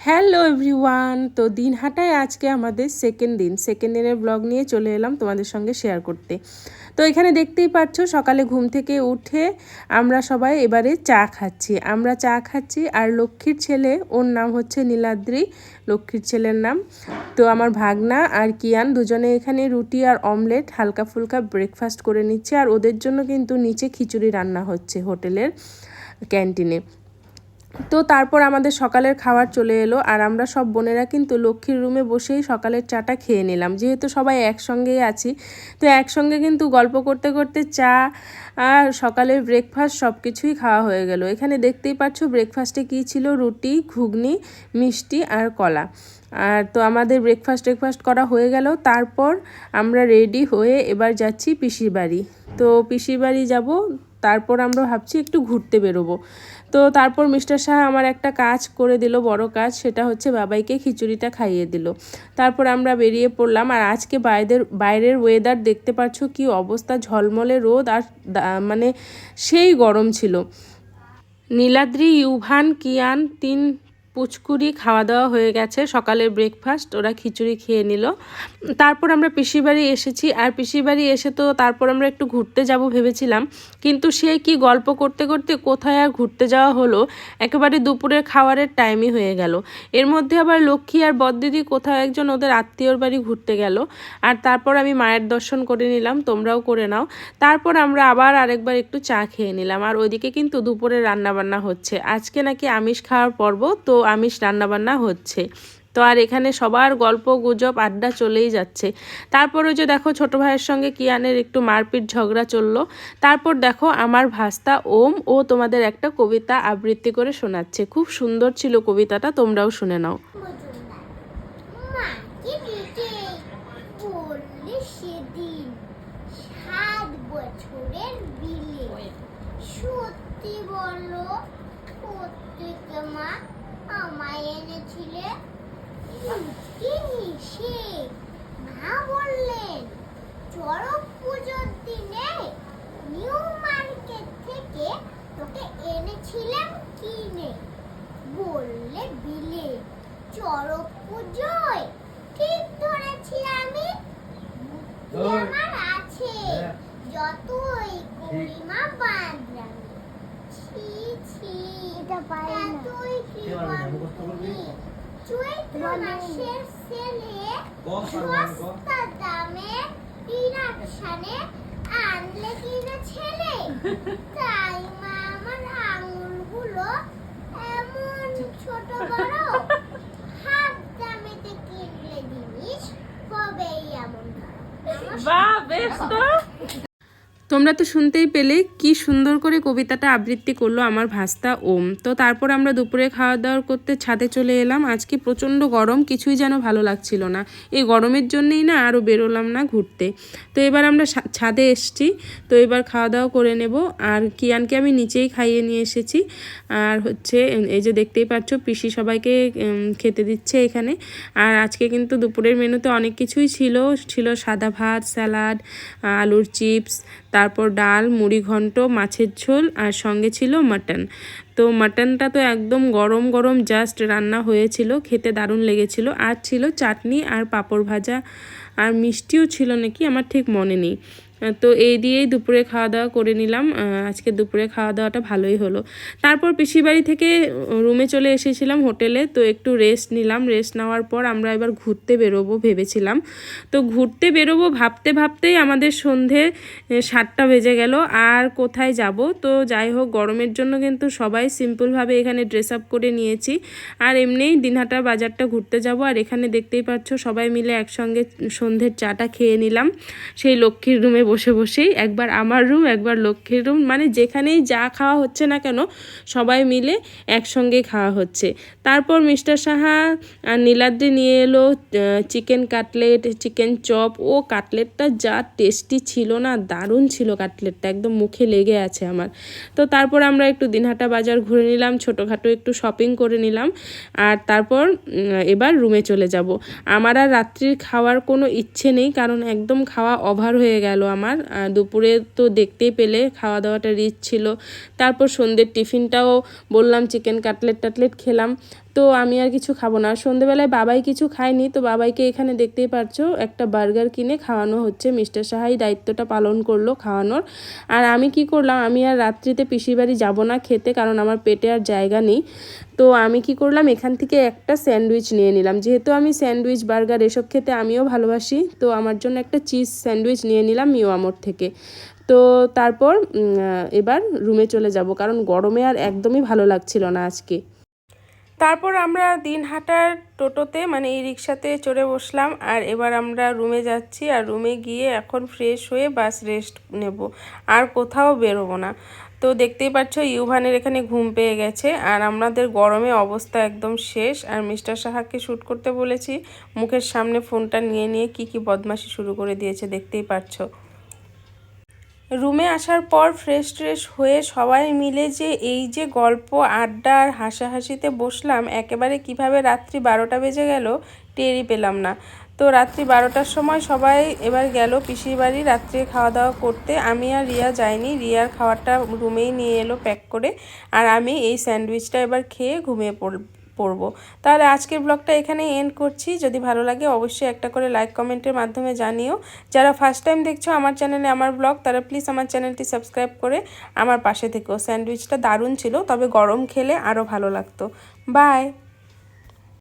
Hello everyone. তো দিনহাটায় আজকে আমাদের সেকেন্ড দিন। সেকেন্ড দিনের ব্লগ নিয়ে চলে এলাম তোমাদের সঙ্গে শেয়ার করতে। তো এখানে দেখতেই পাচ্ছ সকালে ঘুম থেকে উঠে আমরা সবাই এবারে চা খাচ্ছি। আমরা চা খাচ্ছি আর লক্ষ্মীর ছেলে, ওর নাম হচ্ছে নীলাদ্রি। লক্ষ্মীর ছেলের নাম। তো আমার ভাগনা আর কিয়ান দুজনে এখানে রুটি আর অমলেট হালকা ফুলকা ব্রেকফাস্ট করে নিচ্ছে। আর ওদের জন্য কিন্তু নিচে খিচুড়ি রান্না হচ্ছে হোটেলের ক্যান্টিনে। তো তারপর আমাদের সকালের খাবার চলে এলো আর আমরা সব বোনেরা কিন্তু লক্ষ্মীর রুমে বসেই সকালের চাটা খেয়ে নিলাম। যেহেতু সবাই একসঙ্গেই আছি, তো একসঙ্গে কিন্তু গল্প করতে করতে চা আর সকালের ব্রেকফাস্ট সব কিছুই খাওয়া হয়ে গেল। এখানে দেখতেই পাচ্ছ ব্রেকফাস্টে কী ছিল? রুটি, ঘুগনি, মিষ্টি আর কলা। আর তো আমাদের ব্রেকফাস্ট ব্রেকফাস্ট করা হয়ে গেল। তারপর আমরা রেডি হয়ে এবার যাচ্ছি পিসির বাড়ি। তো পিসির বাড়ি যাব তারপর আমরা ভাবছি একটু ঘুরতে বেরোবো। তো তারপর মিস্টার শাহ আমার একটা কাজ করে দিল, বড় কাজ, সেটা হচ্ছে বাবাইকে খিচুড়িটা খাইয়ে দিল। তারপর আমরা বেরিয়ে পড়লাম আর আজকে বাইরের বাইরের ওয়েদার দেখতে পাচ্ছ কি অবস্থা, ঝলমলে রোদ আর মানে সেই গরম ছিল। নীলাদ্রি, ইউভান, কিয়ান, তিন পুচকুরি খাওয়া দাওয়া হয়ে গেছে, সকালের ব্রেকফাস্ট ওরা খিচুড়ি খেয়ে নিল। তারপর আমরা পিসির বাড়ি এসেছি, আর পিসির বাড়ি এসে তো তারপর আমরা একটু ঘুরতে যাব ভেবেছিলাম, কিন্তু সে কি গল্প করতে করতে কোথায় আর ঘুরতে যাওয়া হলো, একেবারে দুপুরের খাওয়ারের টাইমই হয়ে গেল। এর মধ্যে আবার লক্ষ্মী আর বদদিদি কোথাও একজন ওদের আত্মীয়র বাড়ি ঘুরতে গেল, আর তারপর আমি মায়ের দর্শন করে নিলাম, তোমরাও করে নাও। তারপর আমরা আবার আরেকবার একটু চা খেয়ে নিলাম, আর ওইদিকে কিন্তু দুপুরে রান্নাবান্না হচ্ছে। আজকে নাকি আমিষ খাওয়ার পর্ব, তো আমিষ রান্নাবান্না হচ্ছে। তো আর এখানে সবার গল্প, গুজব, আড্ডা চলেই যাচ্ছে। তারপর যে দেখো ছোট ভাইয়ের সঙ্গে কিয়ানের একটু মারপিট ঝগড়া চলল। তারপর দেখো আমার ভাস্তা ওম ও তোমাদের একটা কবিতা আবৃত্তি করে শোনাচ্ছে। খুব সুন্দর ছিল কবিতাটা, তোমরাও শুনে নাও। সত্যি প্রত্যেকে মা কি সে মা বললেন চড়ক পুজোর দিনে নিউ মার্কেট থেকে তোকে এনেছিলাম কিনে। বললে বিলে চড়ক পুজোয় ঠিক ধরেছি আমি। বুদ্ধি আমার আছে। হ্যাঁ। যতই গরিমা বাঁধলাম ছি ছি। না। তুই কি কে না? চৈত্র মাসের না, কম। সস্তা দামে ইরাকশানে আনলে কিনা ছেলে তাই মা আমার আঙুলগুলো এমন ছোট বড় হাফ দামেতে কিনলে জিনিস কবেই এমন। বাহ বেশ তো তোমরা তো শুনতেই পেলে কি সুন্দর করে কবিতাটা আবৃত্তি করল আমার ভাস্তা ওম। তো তারপর আমরা দুপুরে খাওয়া দাওয়া করতে ছাদে চলে এলাম। আজকে প্রচণ্ড গরম, কিছুই যেন ভালো লাগছিল না। এই গরমের জন্যেই না আরও বেরোলাম না ঘুরতে। তো এবার আমরা ছাদে এসছি। তো এবার খাওয়া দাওয়া করে নেব। আর কিয়ানকে আমি নিচেই খাইয়ে নিয়ে এসেছি। আর হচ্ছে এই যে দেখতেই পাচ্ছ, পিসি সবাইকে খেতে দিচ্ছে এখানে। আর আজকে কিন্তু দুপুরের মেনুতে অনেক কিছুই ছিল। ছিল সাদা ভাত, স্যালাড আলুর চিপস তারপর ডাল, মুড়ি ঘন্ট, মাছের ঝোল আর সঙ্গে ছিল মাটন। তো মাটনটা তো একদম গরম গরম জাস্ট রান্না হয়েছিল, খেতে দারুণ লেগেছিল। আর ছিল চাটনি আর পাঁপড় ভাজা। আর মিষ্টিও ছিল নাকি, আমার ঠিক মনে নেই। তো এই দিয়েই দুপুরে খাওয়া দাওয়া করে নিলাম। আজকে দুপুরে খাওয়া দাওয়াটা ভালোই হলো। তারপর পিসির বাড়ি থেকে রুমে চলে এসেছিলাম হোটেলে, তো একটু রেস্ট নিলাম। রেস্ট নেওয়ার পর আমরা এবার ঘুরতে বেরোবো ভেবেছিলাম। তো ঘুরতে বেরোবো ভাবতে ভাবতেই আমাদের সন্ধে সাতটা বেজে গেল। আর কোথায় যাব? তো যাই হোক, গরমের জন্য কিন্তু সবাই সিম্পলভাবে এখানে ড্রেস আপ করে নিয়েছি। আর এমনিই দিনহাটা বাজারটা ঘুরতে যাব। আর এখানে দেখতেই পাচ্ছ সবাই মিলে একসঙ্গে সন্ধ্যের চাটা খেয়ে নিলাম। সেই লক্ষ্মীর রুমে বসে বসেই একবার আমার রুম একবার লক্ষ্মীর রুম মানে যেখানেই যা খাওয়া হচ্ছে না কেন, সবাই মিলে একসঙ্গে খাওয়া হচ্ছে। তারপর মিস্টার সাহা নীলাদ্রি নিয়ে এলো চিকেন কাটলেট চিকেন চপ ও কাটলেটটা যা টেস্টি ছিল না, দারুণ ছিল কাটলেটটা একদম মুখে লেগে আছে আমার। তো তারপর আমরা একটু দিনহাটা বাজার ঘুরে নিলাম, ছোটোখাটো একটু শপিং করে নিলাম। আর তারপর এবার রুমে চলে যাব। আমার আর রাত্রির খাওয়ার কোনো ইচ্ছে নেই, কারণ একদম খাওয়া ওভার হয়ে গেল আমার। দুপুরে তো দেখতেই পেলে খাওয়া দাওয়াটা রিচ ছিল। তারপর সন্ধ্যের টিফিনটাও বললাম চিকেন কাটলেট টাটলেট খেলাম। তো আমি আর কিছু খাব না। আর সন্ধেবেলায় বাবাই কিছু খায়নি, তো বাবাইকে এখানে দেখতেই পারছ, একটা বার্গার কিনে খাওয়ানো হচ্ছে। মিস্টার সাহাই দায়িত্বটা পালন করল খাওয়ানোর। আর আমি কি করলাম, আমি আর রাত্রিতে পিসির বাড়ি যাব না খেতে, কারণ আমার পেটে আর জায়গা নেই। তো আমি কি করলাম, এখান থেকে একটা স্যান্ডউইচ নিয়ে নিলাম। যেহেতু আমি স্যান্ডউইচ, বার্গার এসব খেতে আমিও ভালোবাসি, তো আমার জন্য একটা চিজ স্যান্ডউইচ নিয়ে নিলাম মিওয়ামোর থেকে। তো তারপর এবার রুমে চলে যাব, কারণ গরমে আর একদমই ভালো লাগছিল না আজকে। তারপর আমরা দিনহাটার টোটোতে মানে এই রিক্সাতে চড়ে বসলাম। আর এবার আমরা রুমে যাচ্ছি আর রুমে গিয়ে এখন ফ্রেশ হয়ে বাস রেস্ট নেব। আর কোথাও বেরোবো না। তো দেখতেই পাচ্ছ, ইউভানের এখানে ঘুম পেয়ে গেছে। আর আমাদের গরমে অবস্থা একদম শেষ। আর মিস্টার সাহাকে শ্যুট করতে বলেছি, মুখের সামনে ফোনটা নিয়ে নিয়ে কি কি বদমাশি শুরু করে দিয়েছে দেখতেই পাচ্ছ। রুমে আসার পর ফ্রেশ ট্রেশ হয়ে সবাই মিলে যে এই যে গল্প, আড্ডা আর হাসাহাসিতে বসলাম, একেবারে কীভাবে রাত্রি বারোটা বেজে গেল টেরই পেলাম না। তো রাত্রি বারোটার সময় সবাই এবার গেল পিসির বাড়ি রাত্রে খাওয়া দাওয়া করতে। আমি আর রিয়া যাইনি, রিয়ার খাওয়াটা রুমেই নিয়ে এলো প্যাক করে। আর আমি এই স্যান্ডউইচটা এবার খেয়ে ঘুমিয়ে পড় পড়ব। তাহলে আজকের ব্লগটা এখানে এন্ড করছি। যদি ভালো লাগে অবশ্যই একটা করে লাইক কমেন্টের মাধ্যমে জানিও। যারা ফার্স্ট টাইম দেখছ আমার চ্যানেলে আমার ব্লগ তারা প্লিজ আমার চ্যানেলটি সাবস্ক্রাইব করে আমার পাশে থেকেও স্যান্ডউইচটা দারুণ ছিল, তবে গরম খেলে আরও ভালো লাগতো। বাই